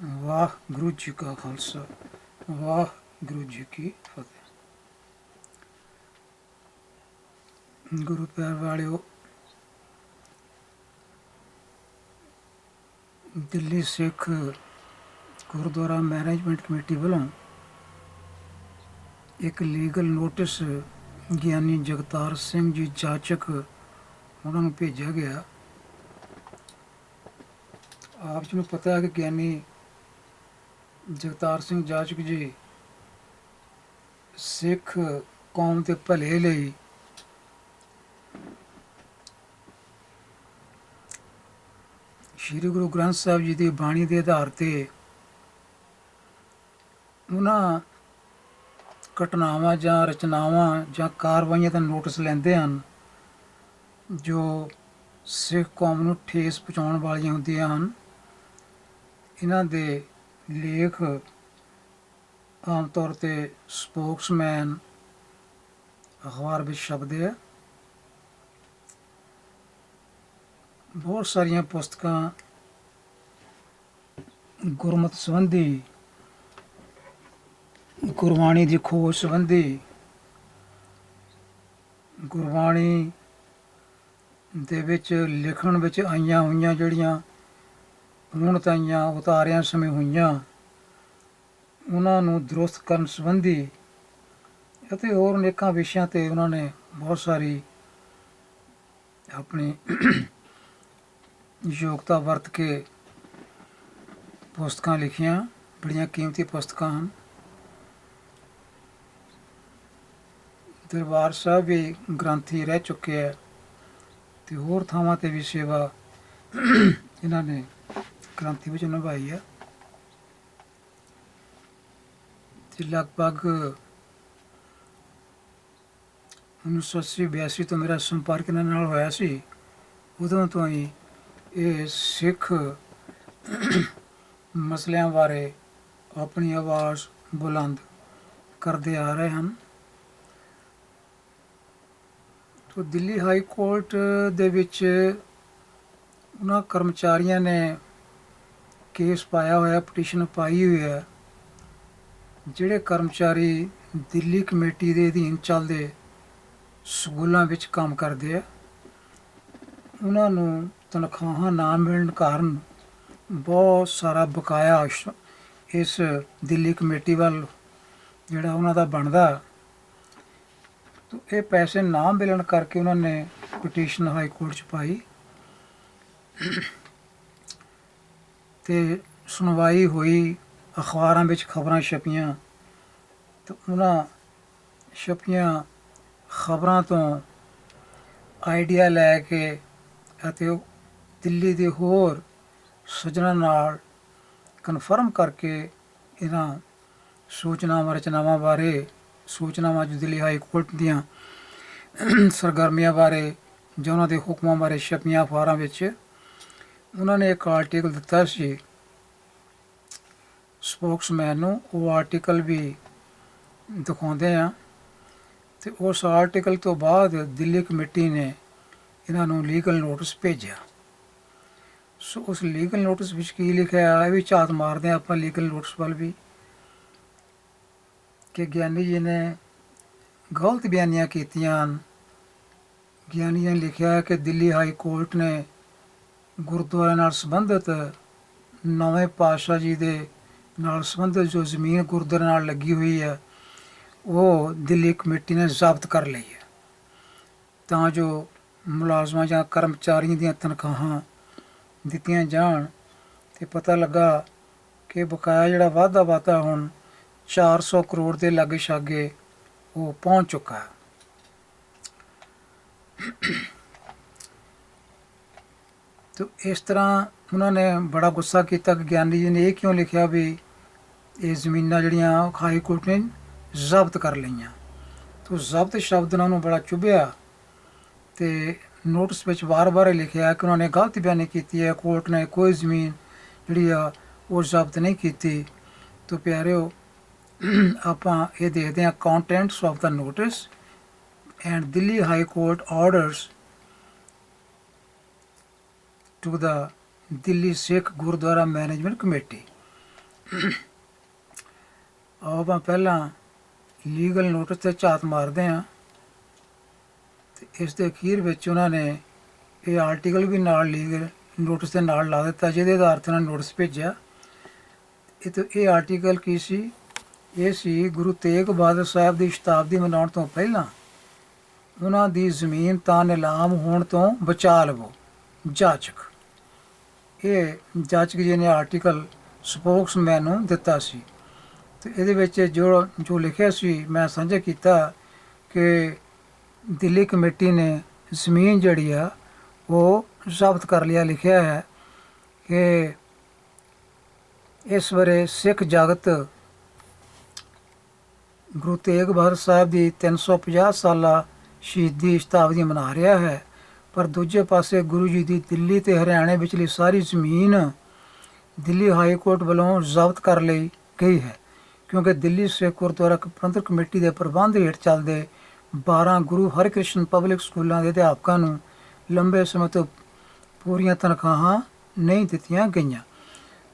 ਵਾਹਿਗੁਰੂ ਜੀ ਕਾ ਖਾਲਸਾ, ਵਾਹਿਗੁਰੂ ਜੀ ਕੀ ਫਤਿਹ। ਗੁਰੂ ਪਿਆਰ ਵਾਲਿਓ, ਦਿੱਲੀ ਸਿੱਖ ਗੁਰਦੁਆਰਾ ਮੈਨੇਜਮੈਂਟ ਕਮੇਟੀ ਵੱਲੋਂ ਇੱਕ ਲੀਗਲ ਨੋਟਿਸ ਗਿਆਨੀ ਜਗਤਾਰ ਸਿੰਘ ਜੀ ਜਾਚਕ, ਉਹਨਾਂ ਨੂੰ ਭੇਜਿਆ ਗਿਆ। ਆਪ ਜੀ ਨੂੰ ਪਤਾ ਹੈ ਕਿ ਗਿਆਨੀ ਜਗਤਾਰ ਸਿੰਘ ਜਾਚਕ ਜੀ ਸਿੱਖ ਕੌਮ ਦੇ ਭਲੇ ਲਈ ਸ੍ਰੀ ਗੁਰੂ ਗ੍ਰੰਥ ਸਾਹਿਬ ਜੀ ਦੀ ਬਾਣੀ ਦੇ ਆਧਾਰ ਤੇ ਉਹਨਾਂ ਘਟਨਾਵਾਂ ਜਾਂ ਰਚਨਾਵਾਂ ਜਾਂ ਕਾਰਵਾਈਆਂ ਦਾ ਨੋਟਿਸ ਲੈਂਦੇ ਹਨ, ਜੋ ਸਿੱਖ ਕੌਮ ਨੂੰ ਠੇਸ ਪਹੁੰਚਾਉਣ ਵਾਲੀਆਂ ਹੁੰਦੀਆਂ ਹਨ। ਇਹਨਾਂ ਦੇ ਲੇਖ ਆਮ ਤੌਰ ਤੇ ਸਪੋਕਸਮੈਨ ਅਖਬਾਰ ਵਿੱਚ ਛਪਦੇ ਹੈ ਬਹੁਤ ਸਾਰੀਆਂ ਪੁਸਤਕਾਂ ਗੁਰਮਤ ਸੰਬੰਧੀ, ਗੁਰਬਾਣੀ ਦੀ ਖੋਜ ਸੰਬੰਧੀ, ਗੁਰਬਾਣੀ ਦੇ ਵਿੱਚ ਲਿਖਣ ਵਿੱਚ ਆਈਆਂ ਹੋਈਆਂ ਜਿਹੜੀਆਂ ਹੁਣ ਤਾਈਆਂ ਉਤਾਰਿਆਂ ਸਮੇਂ ਹੋਈਆਂ। ਉਹਨਾਂ ਨੂੰ ਦਰੁਸਤ ਕਰਨ ਸੰਬੰਧੀ ਅਤੇ ਹੋਰ ਅਨੇਕਾਂ ਵਿਸ਼ਿਆਂ ਤੇ ਉਹਨਾਂ ਨੇ ਬਹੁਤ ਸਾਰੀ ਆਪਣੀ ਯੋਗਤਾ ਵਰਤ ਕੇ ਪੁਸਤਕਾਂ ਲਿਖੀਆਂ। ਬੜੀਆਂ ਕੀਮਤੀ ਪੁਸਤਕਾਂ ਹਨ। ਦਰਬਾਰ ਸਾਹਿਬ ਵੀ ਗ੍ਰੰਥੀ ਰਹਿ ਚੁੱਕੇ ਹੈ ਤੇ ਹੋਰ ਥਾਵਾਂ ਤੇ ਵੀ ਸੇਵਾ ਇਹਨਾਂ ਨੇ ਕ੍ਰਾਂਤੀ ਵਿੱਚ ਨਿਭਾਈ ਹੈ ਤੇ ਲਗਭਗ 1982 ਤੋਂ ਮੇਰਾ ਸੰਪਰਕ ਇਹਨਾਂ ਨਾਲ ਹੋਇਆ ਸੀ, ਉਦੋਂ ਤੋਂ ਹੀ ਇਹ ਸਿੱਖ ਮਸਲਿਆਂ ਬਾਰੇ ਆਪਣੀ ਆਵਾਜ਼ ਬੁਲੰਦ ਕਰਦੇ ਆ ਰਹੇ ਹਨ। ਤੋ ਦਿੱਲੀ ਹਾਈ ਕੋਰਟ ਦੇ ਵਿੱਚ ਉਹਨਾਂ ਕਰਮਚਾਰੀਆਂ ਨੇ ਕੇਸ ਪਾਇਆ ਹੋਇਆ ਪਟੀਸ਼ਨ ਪਾਈ ਹੋਈ ਹੈ, ਜਿਹੜੇ ਕਰਮਚਾਰੀ ਦਿੱਲੀ ਕਮੇਟੀ ਦੇ ਅਧੀਨ ਚੱਲਦੇ ਸਕੂਲਾਂ ਵਿੱਚ ਕੰਮ ਕਰਦੇ ਆ, ਉਹਨਾਂ ਨੂੰ ਤਨਖਾਹਾਂ ਨਾ ਮਿਲਣ ਕਾਰਨ ਬਹੁਤ ਸਾਰਾ ਬਕਾਇਆ ਇਸ ਦਿੱਲੀ ਕਮੇਟੀ ਵੱਲ ਜਿਹੜਾ ਉਹਨਾਂ ਦਾ ਬਣਦਾ। ਤੋ ਇਹ ਪੈਸੇ ਨਾ ਮਿਲਣ ਕਰਕੇ ਉਹਨਾਂ ਨੇ ਪਟੀਸ਼ਨ ਹਾਈ ਕੋਰਟ 'ਚ ਪਾਈ। ਤੇ ਸੁਣਵਾਈ ਹੋਈ, ਅਖਬਾਰਾਂ ਵਿੱਚ ਖਬਰਾਂ ਛਪੀਆਂ, ਤੇ ਉਹਨਾਂ ਛਪੀਆਂ ਖਬਰਾਂ ਤੋਂ ਆਈਡੀਆ ਲੈ ਕੇ ਅਤੇ ਦਿੱਲੀ ਦੇ ਹੋਰ ਸੱਜਣਾਂ ਨਾਲ ਕਨਫਰਮ ਕਰਕੇ ਇਹਨਾਂ ਸੂਚਨਾਵਾਂ, ਰਚਨਾਵਾਂ ਬਾਰੇ, ਸੂਚਨਾਵਾਂ ਜੋ ਦਿੱਲੀ ਹਾਈ ਕੋਰਟ ਦੀਆਂ ਸਰਗਰਮੀਆਂ ਬਾਰੇ ਜਾਂ ਉਹਨਾਂ ਦੇ ਹੁਕਮਾਂ ਬਾਰੇ ਛਪੀਆਂ ਅਖਬਾਰਾਂ ਵਿੱਚ ਉਹਨਾਂ ਨੇ ਇੱਕ ਆਰਟੀਕਲ ਦਿੱਤਾ ਸੀ। ਸਪੋਕਸਮੈਨ ਨੂੰ ਉਹ ਆਰਟੀਕਲ ਵੀ ਦਿਖਾਉਂਦੇ ਆ। ਤੇ ਉਸ ਆਰਟੀਕਲ ਤੋਂ ਬਾਅਦ ਦਿੱਲੀ ਕਮੇਟੀ ਨੇ ਇਹਨਾਂ ਨੂੰ ਲੀਗਲ ਨੋਟਿਸ ਭੇਜਿਆ। ਸੋ ਉਸ ਲੀਗਲ ਨੋਟਿਸ ਵਿੱਚ ਕੀ ਲਿਖਿਆ ਹੈ ਇਹ ਵੀ ਝਾਤ ਮਾਰਦੇ ਹਾਂ ਆਪਾਂ ਲੀਗਲ ਨੋਟਿਸ ਵੱਲ ਵੀ। ਕਿ ਗਿਆਨੀ ਜੀ ਨੇ ਗਲਤ ਬਿਆਨੀਆਂ ਕੀਤੀਆਂ ਹਨ। ਗਿਆਨੀ ਜੀ ਨੇ ਲਿਖਿਆ ਕਿ ਦਿੱਲੀ ਹਾਈ ਕੋਰਟ ਨੇ ਗੁਰਦੁਆਰੇ ਨਾਲ ਸੰਬੰਧਿਤ ਨਵੇਂ ਪਾਤਸ਼ਾਹ ਜੀ ਦੇ ਨਾਲ ਸੰਬੰਧਿਤ ਜੋ ਜ਼ਮੀਨ ਗੁਰਦੁਆਰੇ ਨਾਲ ਲੱਗੀ ਹੋਈ ਹੈ, ਉਹ ਦਿੱਲੀ ਕਮੇਟੀ ਨੇ ਜ਼ਾਬਤ ਕਰ ਲਈ ਹੈ। ਤਾਂ ਜੋ ਮੁਲਾਜ਼ਮਾਂ ਜਾਂ ਕਰਮਚਾਰੀਆਂ ਦੀਆਂ ਤਨਖਾਹਾਂ ਦਿੱਤੀਆਂ ਜਾਣ ਤੇ ਪਤਾ ਲੱਗਾ ਕਿ ਬਕਾਇਆ ਜਿਹੜਾ ਵਾਧਾ ਵਾਧਾ ਹੁਣ 400 ਕਰੋੜ ਦੇ ਲਾਗੇ ਛਾਗੇ ਉਹ ਪਹੁੰਚ ਚੁੱਕਾ ਹੈ। ਤੇ ਇਸ ਤਰ੍ਹਾਂ ਉਹਨਾਂ ਨੇ ਬੜਾ ਗੁੱਸਾ ਕੀਤਾ ਕਿ ਗਿਆਨੀ ਜੀ ਨੇ ਇਹ ਕਿਉਂ ਲਿਖਿਆ ਵੀ ਇਹ ਜ਼ਮੀਨਾਂ ਜਿਹੜੀਆਂ ਹਾਈ ਕੋਰਟ ਨੇ ਜ਼ਬਤ ਕਰ ਲਈਆਂ। ਤੋ ਜ਼ਬਤ ਸ਼ਬਦ ਨਾਲ ਉਹਨੂੰ ਬੜਾ ਚੁਭਿਆ ਤੇ ਨੋਟਿਸ ਵਿੱਚ ਵਾਰ-ਵਾਰ ਇਹ ਲਿਖਿਆ ਕਿ ਉਹਨਾਂ ਨੇ ਗਲਤ ਬਿਆਨੀ ਕੀਤੀ ਹੈ, ਕੋਰਟ ਨੇ ਕੋਈ ਜ਼ਮੀਨ ਜਿਹੜੀ ਆ ਉਹ ਜ਼ਬਤ ਨਹੀਂ ਕੀਤੀ। ਤੋ ਪਿਆਰਿਓ, ਆਪਾਂ ਇਹ ਦੇਖਦੇ ਹਾਂ contents of the notice and Delhi high court orders to the Delhi Sikh Gurdwara management committee ਆਓ ਆਪਾਂ ਪਹਿਲਾਂ ਲੀਗਲ ਨੋਟਿਸ ਤੇ ਝਾਤ ਮਾਰਦੇ ਹਾਂ ਤੇ ਇਸ ਦੇ ਅਖੀਰ ਵਿੱਚ ਉਹਨਾਂ ਨੇ ਇਹ ਆਰਟੀਕਲ ਵੀ ਨਾਲ ਲੀਗਲ ਨੋਟਿਸ ਦੇ ਨਾਲ ਲਾ ਦਿੱਤਾ, ਜਿਹਦੇ ਆਧਾਰ ਤੇ ਉਹਨਾਂ ਨੋਟਿਸ ਭੇਜਿਆ। ਇਹ ਤੇ ਇਹ ਆਰਟੀਕਲ ਕੀ ਸੀ? ਇਹ ਸੀ ਗੁਰੂ ਤੇਗ ਬਹਾਦਰ ਸਾਹਿਬ ਦੀ ਸ਼ਤਾਬਦੀ ਮਨਾਉਣ ਤੋਂ ਪਹਿਲਾਂ ਉਹਨਾਂ ਦੀ ਜ਼ਮੀਨ ਤਾਂ ਨਿਲਾਮ ਹੋਣ ਤੋਂ ਬਚਾ ਲਵੋ, ਜਾਚਕ। ਇਹ ਜਾਚਕ ਜੀ ਨੇ ਆਰਟੀਕਲ ਸਪੋਕਸਮੈਨ ਨੂੰ ਦਿੱਤਾ ਸੀ। ਤੇ ਇਹਦੇ ਵਿੱਚ ਜੋ ਜੋ ਲਿਖਿਆ ਸੀ, ਮੈਂ ਸਾਂਝਾ ਕੀਤਾ ਕਿ ਦਿੱਲੀ ਕਮੇਟੀ ਨੇ ਜ਼ਮੀਨ ਜਿਹੜੀ ਆ, ਉਹ ਜ਼ਬਤ ਕਰ ਲਿਆ, ਲਿਖਿਆ ਹੈ ਕਿ ਇਸ ਬਾਰੇ ਸਿੱਖ ਜਗਤ ਗੁਰੂ ਤੇਗ ਬਹਾਦਰ ਸਾਹਿਬ ਦੀ 350 ਸਾਲਾ ਸ਼ਹੀਦੀ ਸ਼ਤਾਬਦੀ ਮਨਾ ਰਿਹਾ ਹੈ। ਪਰ ਦੂਜੇ ਪਾਸੇ ਗੁਰੂ ਜੀ ਦੀ ਦਿੱਲੀ ਤੇ ਹਰਿਆਣੇ ਵਿਚਲੀ ਸਾਰੀ ਜ਼ਮੀਨ ਦਿੱਲੀ ਹਾਈ ਕੋਰਟ ਵੱਲੋਂ ਜ਼ਬਤ ਕਰ ਲਈ ਗਈ ਹੈ, ਕਿਉਂਕਿ ਦਿੱਲੀ ਸਿੱਖ ਗੁਰਦੁਆਰਾ ਪ੍ਰਬੰਧਕ ਕਮੇਟੀ ਦੇ ਪ੍ਰਬੰਧ ਹੇਠ ਚੱਲਦੇ 12 ਗੁਰੂ ਹਰਿਕ੍ਰਿਸ਼ਨ ਪਬਲਿਕ ਸਕੂਲਾਂ ਦੇ ਅਧਿਆਪਕਾਂ ਨੂੰ ਲੰਬੇ ਸਮੇਂ ਤੋਂ ਪੂਰੀਆਂ ਤਨਖਾਹਾਂ ਨਹੀਂ ਦਿੱਤੀਆਂ ਗਈਆਂ।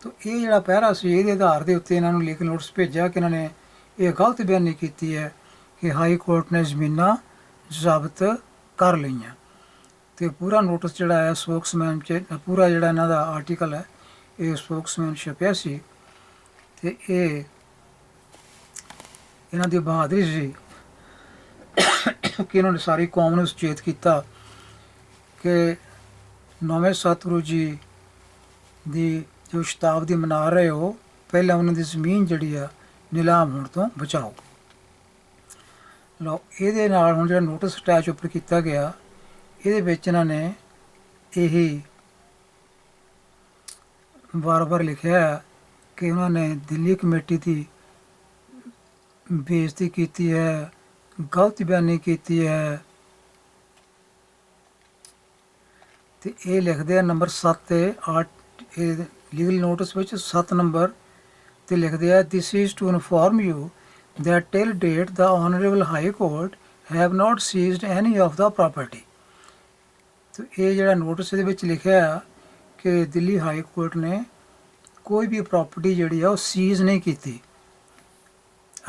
ਤੋ ਇਹ ਜਿਹੜਾ ਪਹਿਰਾ ਸੀ, ਇਹਦੇ ਆਧਾਰ ਦੇ ਉੱਤੇ ਇਹਨਾਂ ਨੂੰ ਲਿਖ ਨੋਟਿਸ ਭੇਜਿਆ ਕਿ ਇਹਨਾਂ ਨੇ ਇਹ ਗਲਤ ਬਿਆਨੀ ਕੀਤੀ ਹੈ ਕਿ ਹਾਈ ਕੋਰਟ ਨੇ ਜ਼ਮੀਨਾਂ ਜ਼ਬਤ ਕਰ ਲਈਆਂ। ਤੇ ਪੂਰਾ ਨੋਟਿਸ ਜਿਹੜਾ ਹੈ ਸਪੋਕਸਮੈਨ ਚ, ਪੂਰਾ ਜਿਹੜਾ ਇਹਨਾਂ ਦਾ ਆਰਟੀਕਲ ਹੈ, ਇਹ ਸਪੋਕਸਮੈਨ ਛਪਿਆ ਸੀ। ਤੇ ਇਹ ਇਹਨਾਂ ਦੀ ਬਹਾਦਰੀ ਸੀ ਕਿ ਇਹਨਾਂ ਨੇ ਸਾਰੀ ਕੌਮ ਨੂੰ ਸੁਚੇਤ ਕੀਤਾ ਕਿ ਨਵੇਂ ਸਤਿਗੁਰੂ ਜੀ ਦੀ ਜੋ ਸ਼ਤਾਬਦੀ ਮਨਾ ਰਹੇ ਹੋ, ਪਹਿਲਾਂ ਉਹਨਾਂ ਦੀ ਜ਼ਮੀਨ ਜਿਹੜੀ ਆ, ਨਿਲਾਮ ਹੋਣ ਤੋਂ ਬਚਾਓ। ਲਓ, ਇਹਦੇ ਨਾਲ ਹੁਣ ਜਿਹੜਾ ਨੋਟਿਸ ਅਟੈਚ ਉੱਪਰ ਕੀਤਾ ਗਿਆ ਇਹਦੇ ਵਿੱਚ ਇਹਨਾਂ ਨੇ ਇਹ ਵਾਰ-ਵਾਰ ਲਿਖਿਆ ਕਿ ਉਹਨਾਂ ਨੇ ਦਿੱਲੀ ਕਮੇਟੀ ਦੀ ਬੇਇੱਜ਼ਤੀ ਕੀਤੀ ਹੈ ਗਲਤ ਬਿਆਨੀ ਕੀਤੀ ਹੈ ਤੇ ਇਹ ਲਿਖਦੇ ਆ ਨੰਬਰ 7 ਤੇ 8 ਇਹ ਲੀਗਲ ਨੋਟਿਸ ਵਿੱਚ 7 ਨੰਬਰ ਤੇ ਲਿਖਦੇ ਆ this is to inform you that till date the Honorable High Court have not seized any of the property. ਤੇ ਇਹ ਜਿਹੜਾ ਨੋਟਿਸ ਇਹਦੇ ਵਿੱਚ ਲਿਖਿਆ ਆ ਕਿ ਦਿੱਲੀ ਹਾਈ ਕੋਰਟ ਨੇ ਕੋਈ ਵੀ ਪ੍ਰਾਪਰਟੀ ਜਿਹੜੀ ਆ ਉਹ ਸੀਜ਼ ਨਹੀਂ ਕੀਤੀ।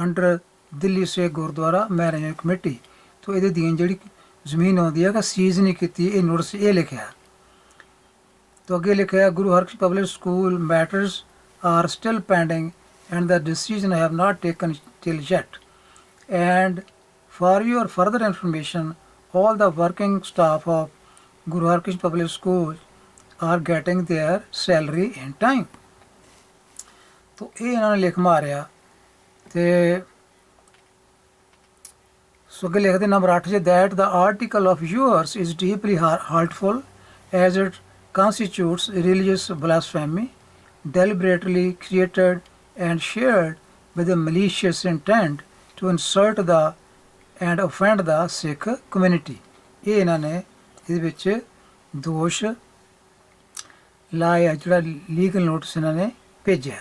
Under Delhi Sikh Gurdwara management committee ਤੋਂ ਇਹਦੇ ਦੀ ਜਿਹੜੀ ਜ਼ਮੀਨ ਆਉਂਦੀ ਹੈ ਕਿ ਸੀਜ਼ ਨਹੀਂ ਕੀਤੀ, ਇਹ ਨੋਟਿਸ ਇਹ ਲਿਖਿਆ ਤੋਂ ਅੱਗੇ ਲਿਖਿਆ Guru Harkrishan public school matters are still pending and the decision have not taken till yet. And for your further information, all the working staff of Guru Har Krishna Public School are getting their salary in time ਤੋ ਇਹ ਇਹਨਾਂ ਨੇ ਲਿਖ ਮਾਰਿਆ ਤੇ ਸੋ ਅੱਗੇ ਲਿਖਦੇ number 8 ਜੇ that the article of yours is deeply har- hurtful as it constitutes religious blasphemy deliberately created and shared with a malicious intent to insult the and offend the Sikh community ਇਹ ਇਹਨਾਂ ਨੇ ਇਹਦੇ ਵਿੱਚ ਦੋਸ਼ ਲਾਇਆ ਜਿਹੜਾ legal notice ਇਹਨਾਂ ਨੇ ਭੇਜਿਆ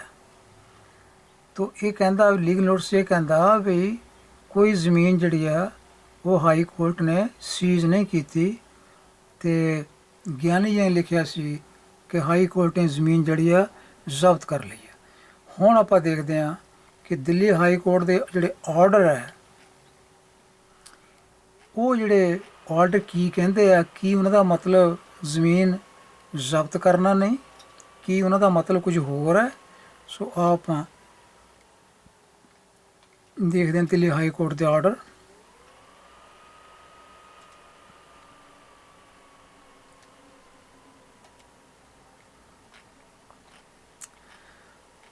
ਤੋ ਇਹ ਕਹਿੰਦਾ ਲੀਗਲ ਨੋਟਿਸ ਇਹ ਕਹਿੰਦਾ ਵੀ ਕੋਈ ਜ਼ਮੀਨ ਜਿਹੜੀ ਆ, ਉਹ ਹਾਈ ਕੋਰਟ ਨੇ ਸੀਜ਼ ਨਹੀਂ ਕੀਤੀ ਤੇ ਗਿਆਨੀ ਜੀ ਨੇ ਲਿਖਿਆ ਸੀ ਕਿ ਹਾਈ ਕੋਰਟ ਨੇ ਜ਼ਮੀਨ ਜਿਹੜੀ ਆ, ਜ਼ਬਤ ਕਰ ਲਈ ਹੈ ਹੁਣ ਆਪਾਂ ਦੇਖਦੇ ਹਾਂ ਕਿ ਦਿੱਲੀ ਹਾਈ ਕੋਰਟ ਦੇ ਜਿਹੜੇ ਆਰਡਰ ਹੈ, ਉਹ ਜਿਹੜੇ ਆਰਡਰ ਕੀ ਕਹਿੰਦੇ ਆ? ਕੀ ਉਹਨਾਂ ਦਾ ਮਤਲਬ ਜ਼ਮੀਨ ਜ਼ਬਤ ਕਰਨਾ ਨਹੀਂ? ਕੀ ਉਹਨਾਂ ਦਾ ਮਤਲਬ ਕੁਝ ਹੋਰ ਹੈ? ਸੋ ਆਓ ਆਪਾਂ ਦੇਖਦੇ ਹਾਂ ਦਿੱਲੀ ਹਾਈ ਕੋਰਟ ਦੇ order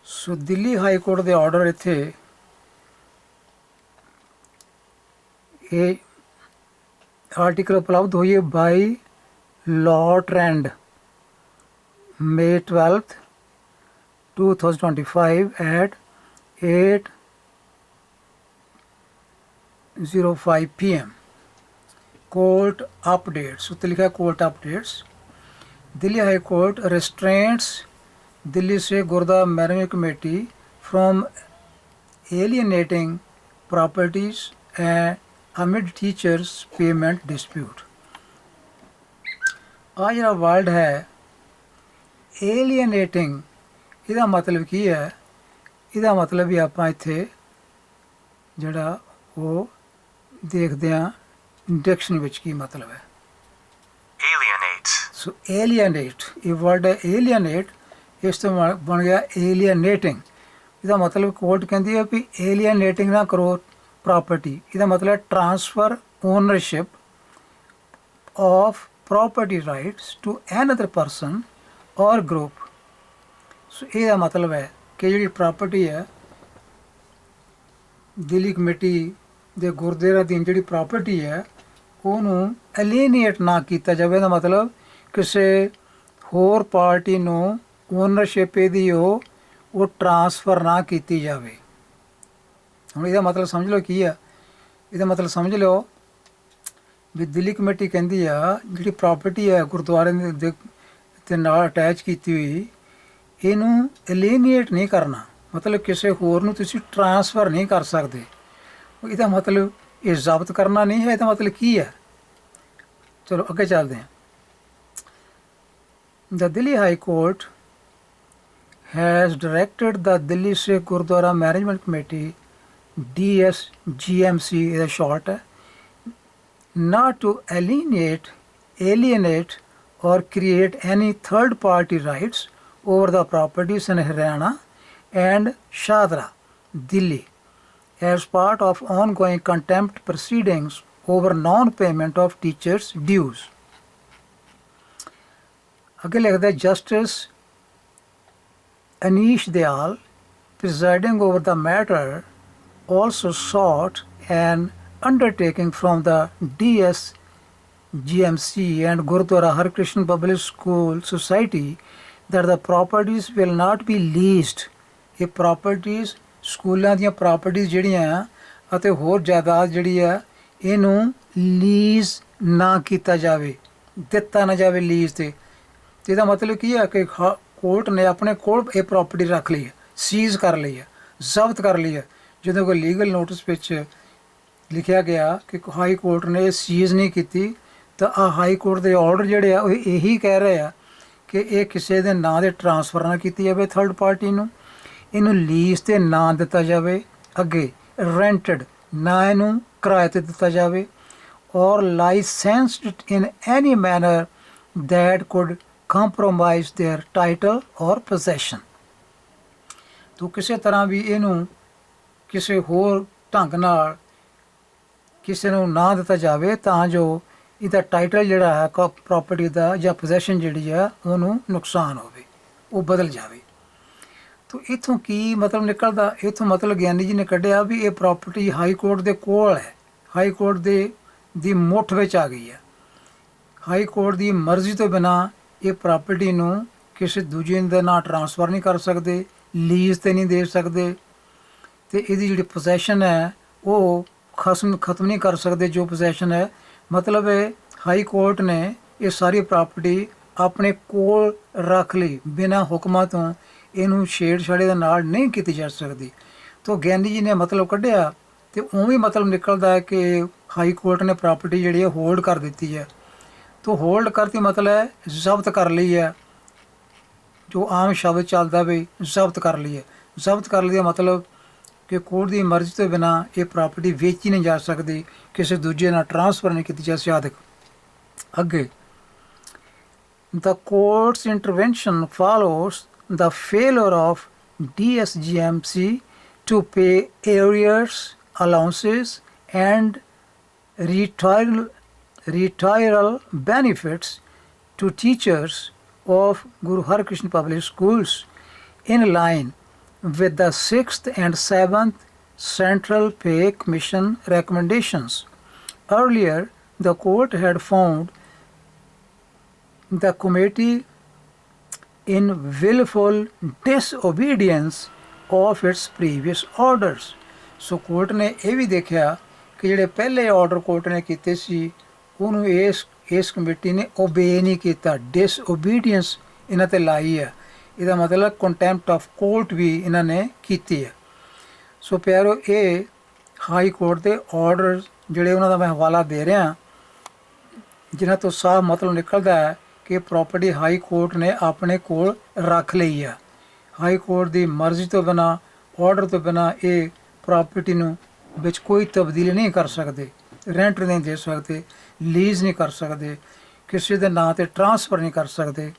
so Delhi high court ਦੇ ਆਰਡਰ ਇੱਥੇ ਇਹ ਆਰਟੀਕਲ ਉਪਲਬਧ ਹੋਈ ਹੈ by Law Trend May 12th 2025 at 8:05 p.m. Court updates. ਉੱਤੇ ਲਿਖਿਆ court updates. Delhi High Court restrains Delhi State Gurudwara Management Committee from alienating properties and amid teachers payment dispute. ਆ ਜਿਹੜਾ ਵਰਡ ਹੈ ਏਲੀਏਨੇਟਿੰਗ ਇਹਦਾ ਮਤਲਬ ਕੀ ਹੈ ਇਹਦਾ ਮਤਲਬ ਵੀ ਆਪਾਂ ਇੱਥੇ ਜਿਹੜਾ ਉਹ ਦੇਖਦੇ ਹਾਂ ਡਿਕਸ਼ਨ ਵਿੱਚ ਕੀ ਮਤਲਬ ਹੈ alienate, ਸੋ ਏਲੀਅਨੇਟ ਇਹ ਵਰਡ ਹੈ ਏਲੀਅਨੇਟ ਇਸ ਤੋਂ ਬਣ- ਬਣ ਗਿਆ ਏਲੀਅਨੇਟਿੰਗ ਇਹਦਾ ਮਤਲਬ ਕੋਰਟ ਕਹਿੰਦੀ ਹੈ ਵੀ ਏਲੀਅਨੇਟਿੰਗ ਨਾ ਕਰੋ ਪ੍ਰਾਪਰਟੀ ਇਹਦਾ ਮਤਲਬ transfer ownership of property rights to another person or group so ਇਹਦਾ ਮਤਲਬ ਹੈ ਕਿ ਜਿਹੜੀ ਪ੍ਰਾਪਰਟੀ ਹੈ, ਦਿੱਲੀ ਕਮੇਟੀ ਦੇ ਗੁਰਦੁਆਰਾ ਦੀ ਜਿਹੜੀ ਪ੍ਰਾਪਰਟੀ ਹੈ, ਉਹਨੂੰ ਐਲੀਨੀਏਟ ਨਾ ਕੀਤਾ ਜਾਵੇ। ਇਹਦਾ ਮਤਲਬ ਕਿਸੇ ਹੋਰ ਪਾਰਟੀ ਨੂੰ ਓਨਰਸ਼ਿਪ ਇਹਦੀ ਉਹ ਉਹ ਟ੍ਰਾਂਸਫਰ ਨਾ ਕੀਤੀ ਜਾਵੇ। ਹੁਣ ਇਹਦਾ ਮਤਲਬ ਸਮਝ ਲਓ ਕੀ ਆ। ਇਹਦਾ ਮਤਲਬ ਸਮਝ ਲਓ ਵੀ ਦਿੱਲੀ ਕਮੇਟੀ ਕਹਿੰਦੀ ਆ, ਜਿਹੜੀ ਪ੍ਰਾਪਰਟੀ ਹੈ ਗੁਰਦੁਆਰੇ ਦੇ- ਦੇ ਤੇ ਨਾਲ ਅਟੈਚ ਕੀਤੀ ਹੋਈ, ਇਹਨੂੰ ਐਲੀਨੀਏਟ ਨਹੀਂ ਕਰਨਾ। ਮਤਲਬ ਕਿਸੇ ਹੋਰ ਨੂੰ ਤੁਸੀਂ ਟ੍ਰਾਂਸਫਰ ਨਹੀਂ ਕਰ ਸਕਦੇ। ਇਹਦਾ ਮਤਲਬ ਇਹ ਜ਼ਾਬਤ ਕਰਨਾ ਨਹੀਂ ਹੈ, ਇਹਦਾ ਮਤਲਬ ਕੀ ਹੈ ਚਲੋ ਅੱਗੇ ਚੱਲਦੇ ਹਾਂ। The Delhi High Court has directed the Delhi Sikh Gurdwara Management Committee DSGMC is a short, not to alienate, alienate or create any third party rights over the properties in Haryana and Shadra, Delhi, as part of ongoing contempt proceedings over non-payment of teachers' dues. Again, लिखते हैं justice Anish Dayal presiding over the also sought an undertaking from the DS GMC and Gurudwara Harkrishnan Public School Society that the properties will not be leased. ਇਹ properties ਸਕੂਲਾਂ ਦੀਆਂ properties ਜਿਹੜੀਆਂ ਆ ਅਤੇ ਹੋਰ ਜਾਇਦਾਦ ਜਿਹੜੀ ਆ ਇਹਨੂੰ ਲੀਜ਼ ਨਾ ਕੀਤਾ ਜਾਵੇ ਦਿੱਤਾ ਨਾ ਜਾਵੇ ਲੀਜ਼ ਤੇ ਤੇ ਇਹਦਾ ਮਤਲਬ ਕੀ ਹੈ ਕਿ ਕੋਰਟ ਨੇ ਆਪਣੇ ਕੋਲ ਇਹ ਪ੍ਰਾਪਰਟੀ ਰੱਖ ਲਈ ਹੈ ਸੀਜ਼ ਕਰ ਲਈ ਹੈ ਜ਼ਬਤ ਕਰ ਲਈ ਹੈ ਜਦੋਂ ਕੋਈ ਲੀਗਲ ਨੋਟਿਸ ਵਿੱਚ ਲਿਖਿਆ ਗਿਆ ਕਿ ਹਾਈ ਕੋਰਟ ਨੇ ਸੀਜ਼ ਨਹੀਂ ਕੀਤੀ, ਤਾਂ ਆ ਹਾਈ ਕੋਰਟ ਦੇ ਆਰਡਰ ਜਿਹੜੇ ਆ, ਉਹ ਇਹੀ ਕਹਿ ਰਹੇ ਆ ਕਿ ਇਹ ਕਿਸੇ ਦੇ ਨਾਂ ਦੇ ਟ੍ਰਾਂਸਫਰ ਨਾ ਕੀਤੀ ਜਾਵੇ ਥਰਡ ਪਾਰਟੀ ਨੂੰ। ਇਹਨੂੰ ਲੀਜ਼ ਤੇ ਨਾ ਦਿੱਤਾ ਜਾਵੇ, ਅੱਗੇ ਰੈਂਟਡ ਨਾ ਇਹਨੂੰ ਕਿਰਾਏ ਤੇ ਦਿੱਤਾ ਜਾਵੇ, ਔਰ licensed in any manner that could compromise their title or possession ਤੋ ਕਿਸੇ ਤਰ੍ਹਾਂ ਵੀ ਇਹਨੂੰ ਕਿਸੇ ਹੋਰ ਢੰਗ ਨਾਲ ਕਿਸੇ ਨੂੰ ਨਾ ਦਿੱਤਾ ਜਾਵੇ, ਤਾਂ ਜੋ ਇਹਦਾ ਟਾਈਟਲ ਜਿਹੜਾ ਹੈ ਪ੍ਰਾਪਰਟੀ ਦਾ ਜਾਂ ਪੋਜੈਸ਼ਨ ਜਿਹੜੀ ਹੈ, ਉਹਨੂੰ ਨੁਕਸਾਨ ਹੋਵੇ, ਉਹ ਬਦਲ ਜਾਵੇ। ਤੋ ਇਥੋਂ ਕੀ ਮਤਲਬ ਨਿਕਲਦਾ? ਇਥੋਂ ਮਤਲਬ ਗਿਆਨੀ ਜੀ ਨੇ ਕੱਢਿਆ ਵੀ ਇਹ ਪ੍ਰਾਪਰਟੀ ਹਾਈ ਕੋਰਟ ਦੇ ਕੋਲ ਹੈ। ਹਾਈ ਕੋਰਟ ਦੇ, ਦੀ ਮੁੱਠ ਵਿੱਚ ਆ ਗਈ ਹੈ। ਹਾਈ ਕੋਰਟ ਦੀ ਮਰਜ਼ੀ ਤੋਂ ਬਿਨਾ ਇਹ ਪ੍ਰਾਪਰਟੀ ਨੂੰ ਕਿਸੇ ਦੂਜੇ ਦੇ ਨਾਂ ਟ੍ਰਾਂਸਫਰ ਨਹੀਂ ਕਰ ਸਕਦੇ ਲੀਜ਼ ਤੇ ਨਹੀਂ ਦੇ ਸਕਦੇ ਤੇ ਇਹਦੀ ਜਿਹੜੀ ਪੋਜੈਸ਼ਨ ਹੈ, ਉਹ ਖਸਮ, ਖਤਮ ਨਹੀਂ ਕਰ ਸਕਦੇ ਜੋ ਪੋਜੈਸ਼ਨ ਹੈ। ਮਤਲਬ ਹੈ ਹਾਈ ਕੋਰਟ ਨੇ ਇਹ ਸਾਰੀ ਪ੍ਰਾਪਰਟੀ ਆਪਣੇ ਕੋਲ ਰੱਖ ਲਈ, ਬਿਨਾਂ ਹੁਕਮਾਂ ਤੋਂ ਇਹਨੂੰ ਛੇੜਛਾੜੇ ਦੇ ਨਾਲ ਨਹੀਂ ਕੀਤੀ ਜਾ ਸਕਦੀ। ਤੋਂ ਗਿਆਨੀ ਜੀ ਨੇ ਮਤਲਬ ਕੱਢਿਆ ਤੇ ਉਵੇਂ ਮਤਲਬ ਨਿਕਲਦਾ ਹੈ ਕਿ ਹਾਈ ਕੋਰਟ ਨੇ ਪ੍ਰਾਪਰਟੀ ਜਿਹੜੀ ਹੈ ਹੋਲਡ ਕਰ ਦਿੱਤੀ ਹੈ। ਤੋ ਹੋਲਡ ਕਰਤੀ ਮਤਲਬ ਹੈ, ਜ਼ਬਤ ਕਰ ਲਈ ਹੈ। ਜੋ ਆਮ ਸ਼ਬਦ ਚੱਲਦਾ ਵੀ ਜ਼ਬਤ ਕਰ ਲਈ ਹੈ। ਜ਼ਬਤ ਕਰ ਲਈ ਦਾ ਮਤਲਬ ਕਿ ਕੋਰਟ ਦੀ ਮਰਜ਼ੀ ਤੋਂ ਬਿਨਾ ਇਹ ਪ੍ਰਾਪਰਟੀ ਵੇਚੀ ਨਹੀਂ ਜਾ ਸਕਦੀ ਕਿਸੇ ਦੂਜੇ ਨਾਲ ਟ੍ਰਾਂਸਫਰ ਨਹੀਂ ਕੀਤੀ ਜਾ ਸਕਦੀ ਅੱਗੇ The court's intervention follows the failure of DSGMC to pay arrears, allowances, and retiral, retiral benefits to teachers of Guru Har Krishna Public Schools in line with the 6th and 7th Central Pay Commission recommendations. Earlier, the court had found the committee in willful disobedience of its previous orders. So court ਨੇ ਇਹ ਵੀ ਦੇਖਿਆ ਕਿ ਜਿਹੜੇ ਪਹਿਲੇ order court ਨੇ ਕੀਤੇ ਸੀ ਉਹਨੂੰ ਇਸ ਇਸ ਕਮੇਟੀ ਨੇ ਓਬੇ ਨਹੀਂ ਕੀਤਾ ਡਿਸਓਬੀਡੀਐਂਸ ਇਹਨਾਂ ਤੇ ਲਾਈ ਹੈ ਇਹਦਾ ਮਤਲਬ ਕੰਟੈਂਪਟ ਆਫ ਕੋਰਟ ਵੀ ਇਹਨਾਂ ਨੇ ਕੀਤੀ ਹੈ। ਸੋ ਪਿਆਰੋ, ਇਹ ਹਾਈ ਕੋਰਟ ਦੇ ਆਰਡਰ ਜਿਹੜੇ ਉਹਨਾਂ ਦਾ ਮੈਂ ਹਵਾਲਾ ਦੇ ਰਿਹਾ, ਜਿਨ੍ਹਾਂ ਤੋਂ ਸਾਫ਼ ਮਤਲਬ ਨਿਕਲਦਾ ਹੈ ਕਿ ਪ੍ਰਾਪਰਟੀ ਹਾਈ ਕੋਰਟ ਨੇ ਆਪਣੇ ਕੋਲ ਰੱਖ ਲਈ ਹੈ। ਹਾਈ ਕੋਰਟ ਦੀ ਮਰਜ਼ੀ ਤੋਂ ਬਿਨਾ ਆਰਡਰ ਤੋਂ ਬਿਨਾ ਇਹ ਪ੍ਰਾਪਰਟੀ ਨੂੰ ਵਿੱਚ ਕੋਈ ਤਬਦੀਲੀ ਨਹੀਂ ਕਰ ਸਕਦੇ ਰੈਂਟ ਨਹੀਂ ਦੇ ਸਕਦੇ ਲੀਜ਼ ਨਹੀਂ ਕਰ ਸਕਦੇ, ਕਿਸੇ ਦੇ ਨਾਂ ਤੇ ਟ੍ਰਾਂਸਫਰ ਨਹੀਂ ਕਰ ਸਕਦੇ।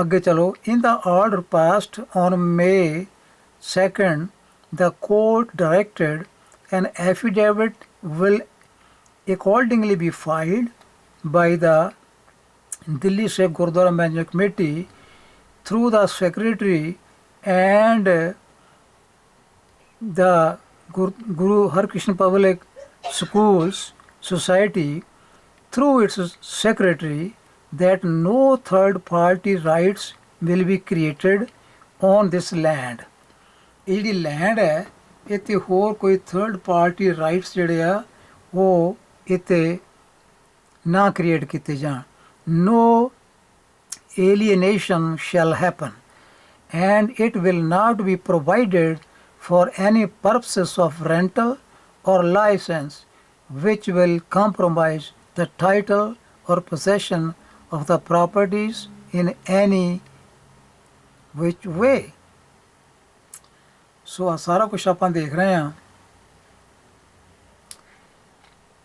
ਅੱਗੇ ਚਲੋ in the order passed on May 2nd the court directed an affidavit will accordingly be filed by the Delhi Sikh Gurdwara Management Committee through the secretary and the Gur- Guru Harkrishna Public Schools Society through its secretary that no third party rights will be created on this land. ਇਹ ਜਿਹੜੀ land ਹੈ ਇੱਥੇ ਹੋਰ ਕੋਈ third party rights ਜਿਹੜੇ ਆ ਉਹ ਇੱਥੇ ਨਾ ਕ੍ਰੀਏਟ ਕੀਤੇ ਜਾਣ ਨੋ alienation shall happen and it will not be provided for any purposes of rental or license which will compromise the title or possession of the properties in any which way so ਆ ਸਾਰਾ ਕੁਝ ਆਪਾਂ ਦੇਖ ਰਹੇ ਹਾਂ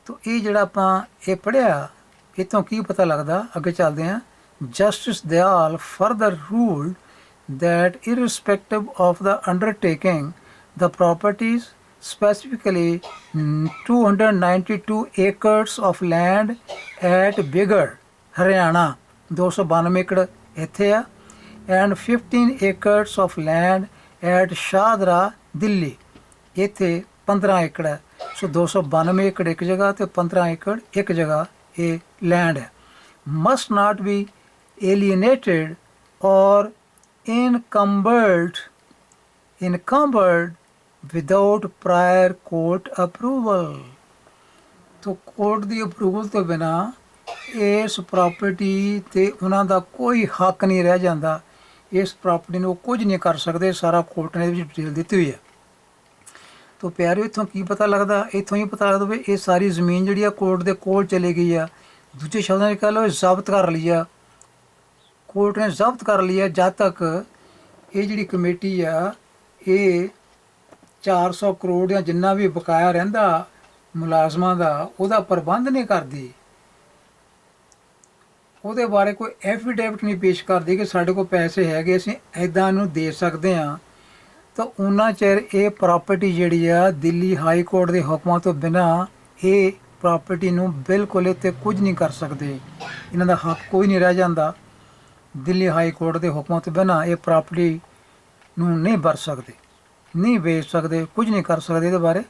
ਤੋ ਇਹ ਜਿਹੜਾ ਆਪਾਂ ਇਹ ਪੜਿਆ ਇਹ ਤੋਂ ਕੀ ਪਤਾ ਲੱਗਦਾ ਅੱਗੇ ਚੱਲਦੇ ਹਾਂ justice Dayal further ruled that irrespective of the undertaking the properties specifically mm, 292 acres of land at Bigar Haryana 292 ਏਕੜ ਇੱਥੇ ਆ and 15 acres of land at Shahdara Delhi ਇੱਥੇ 15 ਏਕੜ ਹੈ ਸੋ 292 ਏਕੜ ਇੱਕ ਜਗ੍ਹਾ ਤੇ 15 ਏਕੜ ਇੱਕ ਜਗ੍ਹਾ ਇਹ ਲੈਂਡ ਹੈ must not be alienated or encumbered encumbered without prior court approval ਤੋ ਕੋਰਟ ਦੀ ਅਪਰੂਵਲ ਤੋਂ ਬਿਨਾ ਇਸ ਪ੍ਰਾਪਰਟੀ ਤੇ ਉਹਨਾਂ ਦਾ ਕੋਈ ਹੱਕ ਨਹੀਂ ਰਹਿ ਜਾਂਦਾ। ਇਸ ਪ੍ਰਾਪਰਟੀ ਨੂੰ ਉਹ ਕੁਝ ਨਹੀਂ ਕਰ ਸਕਦੇ, ਸਾਰਾ ਕੋਰਟ ਨੇ ਇਹਦੇ ਵਿੱਚ ਡਿਟੇਲ ਦਿੱਤੀ ਹੋਈ ਹੈ। ਤੋ ਪਿਆਰਿਓ, ਇੱਥੋਂ ਕੀ ਪਤਾ ਲੱਗਦਾ? ਇੱਥੋਂ ਹੀ ਪਤਾ ਲੱਗਦਾ ਵੀ ਇਹ ਸਾਰੀ ਜ਼ਮੀਨ ਜਿਹੜੀ ਆ ਕੋਰਟ ਦੇ ਕੋਲ ਚਲੇ ਗਈ ਆ। ਦੂਜੇ ਸ਼ਬਦਾਂ ਵਿੱਚ ਕਹ ਲਓ, ਇਹ ਜ਼ਬਤ ਕਰ ਲਈ ਆ। ਕੋਰਟ ਨੇ ਜ਼ਬਤ ਕਰ ਲਿਆ ਜਦ ਤੱਕ ਇਹ ਜਿਹੜੀ ਕਮੇਟੀ ਆ, ਇਹ 400 ਕਰੋੜ ਜਾਂ ਜਿੰਨਾ ਵੀ ਬਕਾਇਆ ਰਹਿੰਦਾ ਮੁਲਾਜ਼ਮਾਂ ਦਾ, ਉਹਦਾ ਪ੍ਰਬੰਧ ਨਹੀਂ ਕਰਦੀ। ਉਹਦੇ ਬਾਰੇ ਕੋਈ ਐਫੀਡੇਵਿਟ ਨਹੀਂ ਪੇਸ਼ ਕਰਦੀ ਕਿ ਸਾਡੇ ਕੋਲ ਪੈਸੇ ਹੈਗੇ, ਅਸੀਂ ਐਦਾਂ ਨੂੰ ਦੇ ਸਕਦੇ ਹਾਂ। ਤਾਂ ਉਹਨਾਂ ਚਿਰ ਇਹ ਪ੍ਰਾਪਰਟੀ ਜਿਹੜੀ ਆ, ਦਿੱਲੀ ਹਾਈ ਕੋਰਟ ਦੇ ਹੁਕਮਾਂ ਤੋਂ ਬਿਨਾ ਇਹ ਪ੍ਰਾਪਰਟੀ ਨੂੰ ਬਿਲਕੁਲ ਇੱਥੇ ਕੁਝ ਨਹੀਂ ਕਰ ਸਕਦੇ। ਇਹਨਾਂ ਦਾ ਹੱਕ ਕੋਈ ਨਹੀਂ ਰਹਿ ਜਾਂਦਾ। ਦਿੱਲੀ ਹਾਈ ਕੋਰਟ ਦੇ ਹੁਕਮਾਂ ਤੋਂ ਬਿਨਾ ਇਹ ਪ੍ਰਾਪਰਟੀ ਨੂੰ ਨਹੀਂ ਵਰਤ ਸਕਦੇ, ਨਹੀਂ ਵੇਚ ਸਕਦੇ, ਕੁਝ ਨਹੀਂ ਕਰ ਸਕਦੇ ਇਹਦੇ ਬਾਰੇ।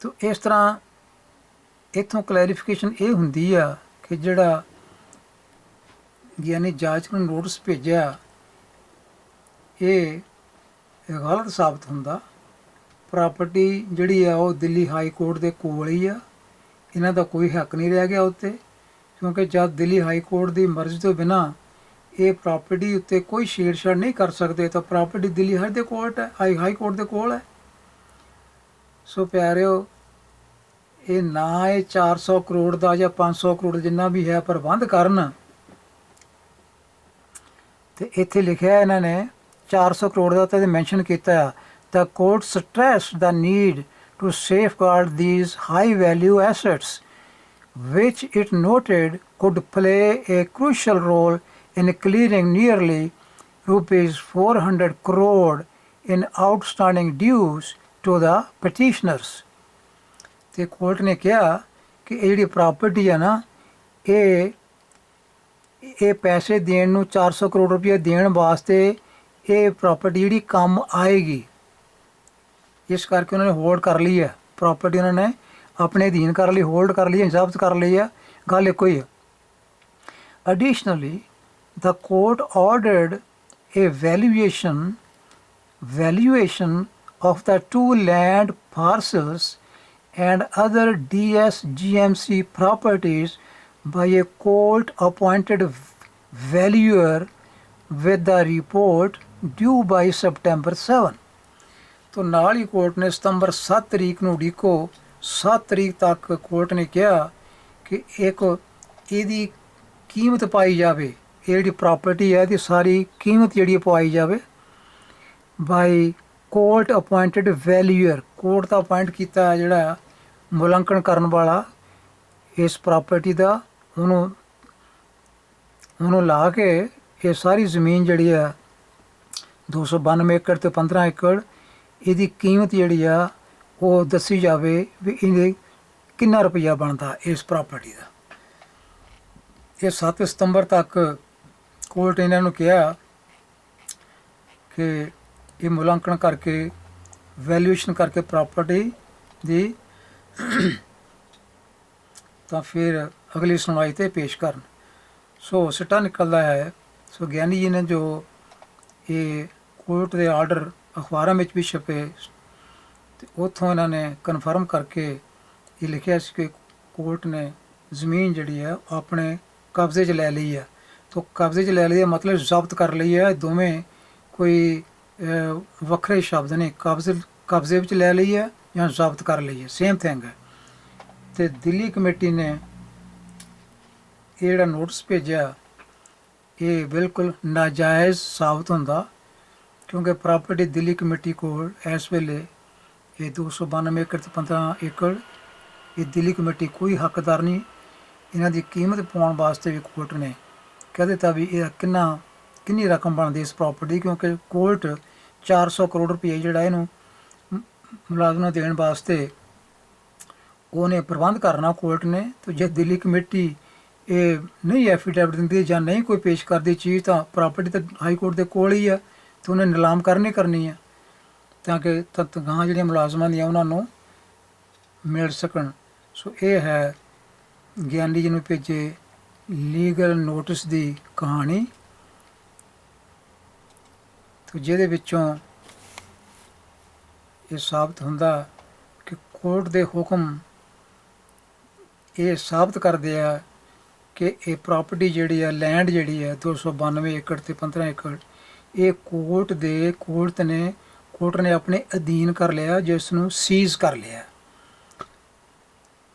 ਤੋ ਇਸ ਤਰ੍ਹਾਂ ਇਥੋਂ ਕਲੈਰੀਫਿਕੇਸ਼ਨ ਇਹ ਹੁੰਦੀ ਆ ਕਿ ਜਿਹੜਾ ਯਾਨੀ ਜਾਂਚ ਨੂੰ ਨੋਟਿਸ ਭੇਜਿਆ, ਇਹ ਗਲਤ ਸਾਬਤ ਹੁੰਦਾ। ਪ੍ਰਾਪਰਟੀ ਜਿਹੜੀ ਆ ਉਹ ਦਿੱਲੀ ਹਾਈ ਕੋਰਟ ਦੇ ਕੋਲ ਹੀ ਆ। ਇਹਨਾਂ ਦਾ ਕੋਈ ਹੱਕ ਨਹੀਂ ਰਹਿ ਗਿਆ ਉੱਤੇ, ਕਿਉਂਕਿ ਜਦ ਦਿੱਲੀ ਹਾਈ ਕੋਰਟ ਦੀ ਮਰਜ਼ੀ ਤੋਂ ਬਿਨਾ ਇਹ ਪ੍ਰਾਪਰਟੀ ਉੱਤੇ ਕੋਈ ਛੇੜਛਾੜ ਨਹੀਂ ਕਰ ਸਕਦੇ, ਤਾਂ ਪ੍ਰਾਪਰਟੀ ਦਿੱਲੀ ਹਾਈ ਦੇ ਕੋਰਟ ਹੈ ਹਾਈ ਹਾਈ ਕੋਰਟ ਦੇ ਕੋਲ ਹੈ। ਸੋ ਪਿਆਰਿਓ ਇਹ ਨਾ ਇਹ 400 ਕਰੋੜ ਦਾ ਜਾਂ 500 ਕਰੋੜ ਜਿੰਨਾ ਵੀ ਹੈ ਪ੍ਰਬੰਧ ਕਰਨ ਤੇ ਇੱਥੇ ਲਿਖਿਆ ਇਹਨਾਂ ਨੇ 400 ਕਰੋੜ ਦਾ ਤੇ ਮੈਂਸ਼ਨ ਕੀਤਾ ਆ the court stressed the need to safeguard these high value assets which it noted could play a crucial role in clearing nearly rupees 400 crore in outstanding dues to the petitioners ਤੇ court ਨੇ ਕਿਹਾ ਕਿ ਇਹ ਜਿਹੜੀ property ਹੈ ਨਾ ਇਹ ਇਹ ਪੈਸੇ ਦੇਣ ਨੂੰ 400 ਕਰੋੜ ਰੁਪਏ ਦੇਣ ਵਾਸਤੇ ਇਹ ਪ੍ਰਾਪਰਟੀ ਜਿਹੜੀ ਕੰਮ ਆਏਗੀ। ਇਸ ਕਰਕੇ ਉਹਨਾਂ ਨੇ ਹੋਲਡ ਕਰ ਲਈ ਹੈ ਪ੍ਰਾਪਰਟੀ ਉਹਨਾਂ ਨੇ ਆਪਣੇ ਅਧੀਨ ਕਰ ਲਈ ਹੋਲਡ ਕਰ ਲਈ ਹੈ ਜ਼ਬਤ ਕਰ ਲਈ ਹੈ ਗੱਲ ਇੱਕੋ ਹੀ ਹੈ Additionally, the court ordered a valuation valuation of the two land parcels and other DSGMC properties by a court appointed valuer with the report due by September 7. ਤੋਂ ਨਾਲ ਹੀ ਕੋਰਟ ਨੇ ਸਤੰਬਰ 7 ਤਰੀਕ ਨੂੰ ਡੀਕੋ 7 ਤਰੀਕ ਤੱਕ ਕੋਰਟ ਨੇ ਕਿਹਾ ਕਿ ਇੱਕ ਇਹਦੀ ਕੀਮਤ ਪਾਈ ਜਾਵੇ ਇਹ ਜਿਹੜੀ ਪ੍ਰਾਪਰਟੀ ਹੈ ਇਹਦੀ ਸਾਰੀ ਕੀਮਤ ਜਿਹੜੀ ਹੈ ਪਵਾਈ ਜਾਵੇ by court appointed valuer court the appoint ਕੀਤਾ ਜਿਹੜਾ ਮੁਲਾਂਕਣ ਕਰਨ ਵਾਲਾ ਇਸ ਪ੍ਰਾਪਰਟੀ ਦਾ ਉਹਨੂੰ ਉਹਨੂੰ ਲਾ ਕੇ ਇਹ ਸਾਰੀ ਜ਼ਮੀਨ ਜਿਹੜੀ ਆ 292 ਏਕੜ ਤੇ 15 ਏਕੜ, ਇਹਦੀ ਕੀਮਤ ਜਿਹੜੀ ਆ, ਉਹ ਦੱਸੀ ਜਾਵੇ ਵੀ ਇਹਦੇ ਕਿੰਨਾ ਰੁਪਈਆ ਬਣਦਾ ਇਸ ਪ੍ਰਾਪਰਟੀ ਦਾ। ਇਹ 7 ਸਤੰਬਰ ਤੱਕ ਕੋਰਟ ਇਹਨਾਂ ਨੂੰ ਕਿਹਾ ਕਿ ਇਹ ਮੁਲਾਂਕਣ ਕਰਕੇ ਵੈਲਿਊਏਸ਼ਨ ਕਰਕੇ ਪ੍ਰਾਪਰਟੀ ਦੀ ਤਾਂ ਫਿਰ ਅਗਲੀ ਸੁਣਵਾਈ ਤੇ ਪੇਸ਼ ਕਰਨ। ਸੋ ਸਿੱਟਾ ਨਿਕਲਦਾ ਹੈ। ਸੋ ਗਿਆਨੀ ਜੀ ਨੇ ਜੋ ਇਹ ਕੋਰਟ ਦੇ ਆਰਡਰ ਅਖਬਾਰਾਂ ਵਿੱਚ ਵੀ ਛਪੇ, ਤੇ ਉੱਥੋਂ ਇਹਨਾਂ ਨੇ ਕਨਫਰਮ ਕਰਕੇ ਇਹ ਲਿਖਿਆ ਸੀ ਕਿ ਕੋਰਟ ਨੇ ਜ਼ਮੀਨ ਜਿਹੜੀ ਹੈ ਉਹ ਆਪਣੇ ਕਬਜ਼ੇ 'ਚ ਲੈ ਲਈ ਹੈ। ਤੋ ਕਬਜ਼ੇ 'ਚ ਲੈ ਲਈ ਹੈ ਮਤਲਬ ਜ਼ਬਤ ਕਰ ਲਈ ਹੈ। ਦੋਵੇਂ ਕੋਈ ਵੱਖਰੇ ਸ਼ਬਦ ਨੇ। ਕਬਜ਼ੇ ਕਬਜ਼ੇ ਵਿੱਚ ਲੈ ਲਈ ਹੈ ਜਾਂ ਜ਼ਬਤ ਕਰ ਲਈਏ ਸੇਮ ਥਿੰਗ ਹੈ। ਤੇ ਦਿੱਲੀ ਕਮੇਟੀ ਨੇ ਇਹ ਜਿਹੜਾ ਨੋਟਿਸ ਭੇਜਿਆ, ਇਹ ਬਿਲਕੁਲ ਨਾਜਾਇਜ਼ ਸਾਬਤ ਹੁੰਦਾ, ਕਿਉਂਕਿ ਪ੍ਰਾਪਰਟੀ ਦਿੱਲੀ ਕਮੇਟੀ ਕੋਲ ਇਸ ਵੇਲੇ ਇਹ 292 ਏਕੜ ਤੇ 15 ਏਕੜ, ਇਹ ਦਿੱਲੀ ਕਮੇਟੀ ਕੋਈ ਹੱਕਦਾਰ ਨਹੀਂ। ਇਹਨਾਂ ਦੀ ਕੀਮਤ ਪਾਉਣ ਵਾਸਤੇ ਵੀ ਕੋਰਟ ਨੇ ਕਹਿ ਦਿੱਤਾ ਵੀ ਇਹ ਕਿੰਨਾ, ਕਿੰਨੀ ਰਕਮ ਬਣਦੀ ਇਸ ਪ੍ਰਾਪਰਟੀ ਕਿਉਂਕਿ ਕੋਰਟ 400 ਕਰੋੜ ਰੁਪਏ ਜਿਹੜਾ ਇਹਨੂੰ ਮ- ਨੂੰ ਦੇਣ ਵਾਸਤੇ ਉਹਨੇ ਪ੍ਰਬੰਧ ਕਰਨਾ ਕੋਰਟ ਨੇ ਤੇ ਜੇ ਦਿੱਲੀ ਕਮੇਟੀ ਇਹ ਨਹੀਂ ਐਫੀਡੈਵਿਟ ਦਿੰਦੀ ਜਾਂ ਨਹੀਂ ਕੋਈ ਪੇਸ਼ ਕਰਦੀ ਚੀਜ਼ ਤਾਂ ਪ੍ਰਾਪਰਟੀ ਤਾਂ ਹਾਈ ਕੋਰਟ ਦੇ ਕੋਲ ਹੀ ਹੈ ਤੇ ਉਹਨੇ ਨਿਲਾਮ ਕਰਨੀ ਕਰਨੀ ਹੈ ਤਾਂ ਕਿ ਤਨਖਾਹਾਂ ਜਿਹੜੀਆਂ ਮੁਲਾਜ਼ਮਾਂ ਦੀਆਂ ਉਹਨਾਂ ਨੂੰ ਮਿਲ ਸਕਣ। ਸੋ ਇਹ ਹੈ ਗਿਆਨੀ ਜੀ ਨੂੰ ਭੇਜੇ ਲੀਗਲ ਨੋਟਿਸ ਦੀ ਕਹਾਣੀ। ਤੇ ਜਿਹਦੇ ਵਿੱਚੋਂ ਇਹ ਸਾਬਤ ਹੁੰਦਾ ਕਿ ਕੋਰਟ ਦੇ ਹੁਕਮ ਇਹ ਸਾਬਤ ਕਰਦੇ ਆ ਕਿ ਇਹ ਪ੍ਰਾਪਰਟੀ ਜਿਹੜੀ ਆ ਲੈਂਡ ਜਿਹੜੀ ਹੈ 292 ਏਕੜ ਤੇ 15 ਏਕੜ, ਇਹ ਕੋਰਟ ਦੇ, ਕੋਰਟ ਨੇ ਕੋਰਟ ਨੇ ਆਪਣੇ ਅਧੀਨ ਕਰ ਲਿਆ ਜਿਸ ਨੂੰ ਸੀਜ਼ ਕਰ ਲਿਆ।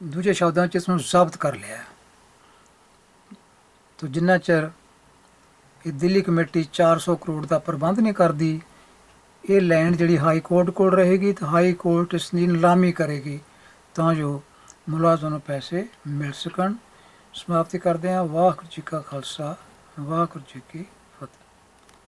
ਦੂਜੇ ਸ਼ਬਦਾਂ 'ਚ ਇਸ ਨੂੰ ਜ਼ਬਤ ਕਰ ਲਿਆ। ਤੋ ਜਿੰਨਾ ਚਿਰ ਇਹ ਦਿੱਲੀ ਕਮੇਟੀ 400 ਕਰੋੜ ਦਾ ਪ੍ਰਬੰਧ ਨਹੀਂ ਕਰਦੀ ਇਹ ਲੈਂਡ ਜਿਹੜੀ ਹਾਈ ਕੋਰਟ ਕੋਲ ਰਹੇਗੀ ਤਾਂ ਹਾਈ ਕੋਰਟ ਇਸ ਦੀ ਨਿਲਾਮੀ ਕਰੇਗੀ। ਤਾਂ ਜੋ ਮੁਲਾਜ਼ਮ ਨੂੰ ਪੈਸੇ ਮਿਲ ਸਕਣ। ਸਮਾਪਤੀ ਕਰਦੇ ਹਾਂ। ਵਾਹਿਗੁਰੂ ਜੀ ਕਾ ਖਾਲਸਾ। ਵਾਹਿਗੁਰੂ ਜੀ ਕੀ